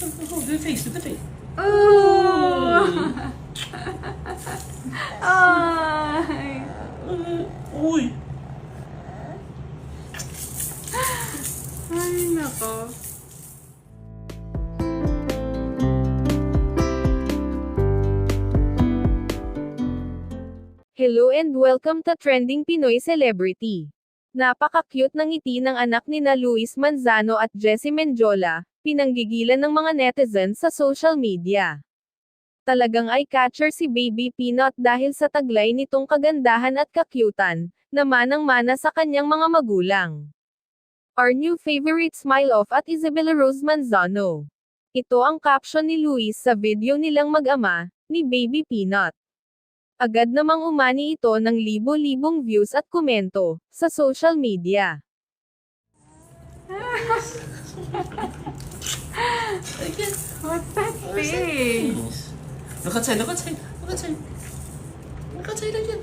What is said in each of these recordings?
Oh, do the face, do the face. Oh! Ay! Uy. Ay, nako. Hello and welcome to Trending Pinoy Celebrity. Napaka-cute ng ngiti ng anak ni na Luis Manzano at Jessie Menjola, pinanggigilan ng mga netizens sa social media. Talagang eye-catcher si Baby Peanut dahil sa taglay nitong kagandahan at kakyutan, na manang-mana sa kanyang mga magulang. Our new favorite smile off at Isabella Rose Manzano. Ito ang caption ni Luis sa video nilang mag-ama, ni Baby Peanut. Agad namang umani ito ng libo-libong views at komento, sa social media. Again. What's that Face. Look outside, look outside, look outside. Look outside again.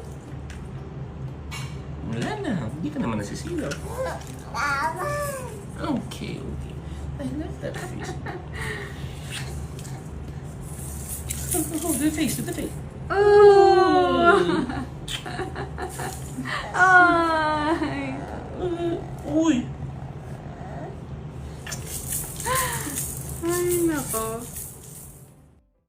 Wala na, hindi ka naman nasisilaw. Okay, okay. I love that face. Oh, do the face, the face. Oh! Ay! Uy. Ay, nako.